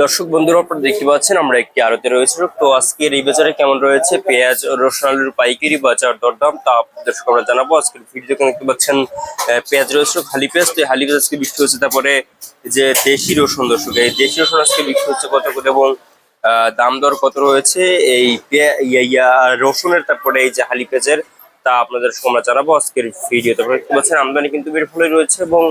দর্শক বন্ধুরা, আপনারা দেখতে পাচ্ছেন আমরা একটি আড়তে রয়েছে। তো আজকের এই বাজারে কেমন রয়েছে? পেঁয়াজ রসুন আলুর পাইকারি বাজার দরদাম, তা দর্শক আমরা জানাব। আজকের ভিডিওতে দেখতে পাচ্ছেন পেঁয়াজ রয়েছে হালি পেঁয়াজ। তো হালি পেঁয়াজ আজকে বিক্রি হচ্ছে, তারপরে যে দেশি রসুন দর্শক, এই দেশি রসুন আজকে বিক্রি হচ্ছে কত করে এবং দাম দর কত রয়েছে? এই রসুনের, তারপরে এই যে হালি পেঁয়াজের, তা আপনাদের আমরা জানাব আজকের ভিডিওতে। তারপরে দেখতে পাচ্ছেন, আমদানি কিন্তু বের ফলে রয়েছে এবং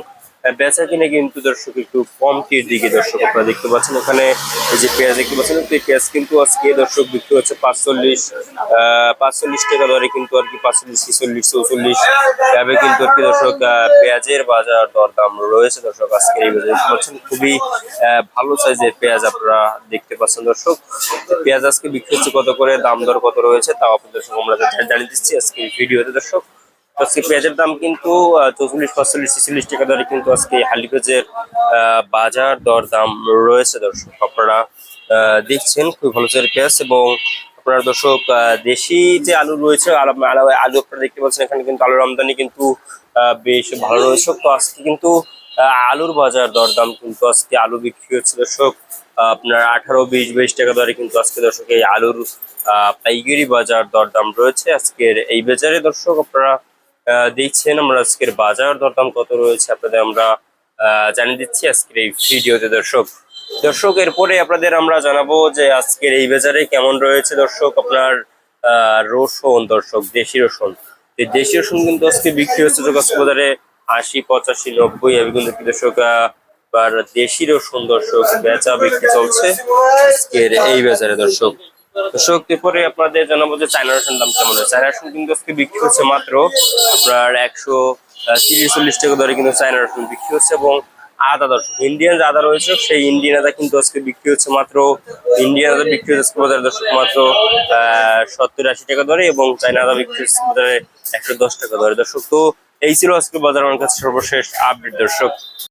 বেচা কিনে কিন্তু দর্শক একটু কম টির দিকে দর্শক আপনারা দেখতে পাচ্ছেন। ওখানে এই যে পেঁয়াজ দেখতে পাচ্ছেন এই পেঁয়াজ কিন্তু আজকে দর্শক বিক্রি হচ্ছে পাঁচচল্লিশ পাঁচচল্লিশ টাকা দরে কিন্তু আর কি পাঁচচল্লিশ, ছিচল্লিশ, চৌচল্লিশ এভাবে কিন্তু আর কি দর্শক পেঁয়াজের বাজার দরদাম রয়েছে দর্শক আজকে এই বাজারে। দেখতে পাচ্ছেন, খুবই ভালো সাইজের পেঁয়াজ আপনারা দেখতে পাচ্ছেন দর্শক। পেঁয়াজ আজকে বিক্রি হচ্ছে কত করে, দাম দর কত রয়েছে, তাও আপনাদের সঙ্গে আমরা জানিয়ে দিচ্ছি আজকে ভিডিওতে দর্শক। তো আজকে পেঁয়াজের দাম কিন্তু চৌচল্লিশ পাঁচচল্লিশ ছেচল্লিশ টাকা দরে কিন্তু আজকে হালি পেঁয়াজের বাজার দর দাম রয়েছে দর্শক। আপনারা দেখছেন খুবই ভালো চাই পেঁয়াজ এবং আপনারা দর্শক দেশি যে আলু রয়েছে, আলু আপনারা দেখতে পাচ্ছেন, এখানে কিন্তু আলুর আমদানি কিন্তু বেশ ভালো রয়েছে। তো আজকে কিন্তু আলুর বাজার দরদাম কিন্তু আজকে আলু বিক্রি হচ্ছে দর্শক, আপনার আঠারো, বিশ, বাইশ টাকা দরে কিন্তু আজকে দর্শক এই আলুর পাইকারি বাজার দরদাম রয়েছে আজকের এই বাজারে। দর্শক, আপনারা দেখছেন আমরা আজকের বাজার দরদাম কত রয়েছে আপনাদের আমরা জানিয়ে দিচ্ছি আজকের এই ভিডিওতে। দর্শক দর্শক, এরপরে আপনাদের আমরা জানাব যে আজকের এই বাজারে কেমন রয়েছে দর্শক, আপনার রসুন। দর্শক, দেশি রসুন। দেশি রসুন কিন্তু আজকে বিক্রি হচ্ছে যোগাযোগ বাজারে আশি, পঁচাশি, নব্বই। এবং কিন্তু দর্শক আর দেশি রসুন দর্শক, বেচা বিক্রি চলছে আজকের এই বাজারে। দর্শক দর্শক, এরপরে আপনাদের জানাব যে চায়না রসুন দাম কেমন চায়না রসুন কিন্তু আজকে বিক্রি হচ্ছে মাত্র আপনার একশো তিরিশ চল্লিশ টাকা দরে কিন্তু চায়না রসুন বিক্রি হচ্ছে এবং আদা দর্শক, ইন্ডিয়ান যে আদা রয়েছে, সেই ইন্ডিয়ান আদা কিন্তু আজকে বিক্রি হচ্ছে মাত্র, ইন্ডিয়ান আদা বিক্রি হচ্ছে বাজারে দর্শক মাত্র সত্তর আশি টাকা দরে এবং চায়না আদা বিক্রি হচ্ছে বাজারে একশো দশ টাকা দরে। দর্শক, তো এই ছিল আজকে বাজার আমার কাছে সর্বশেষ আপডেট, দর্শক।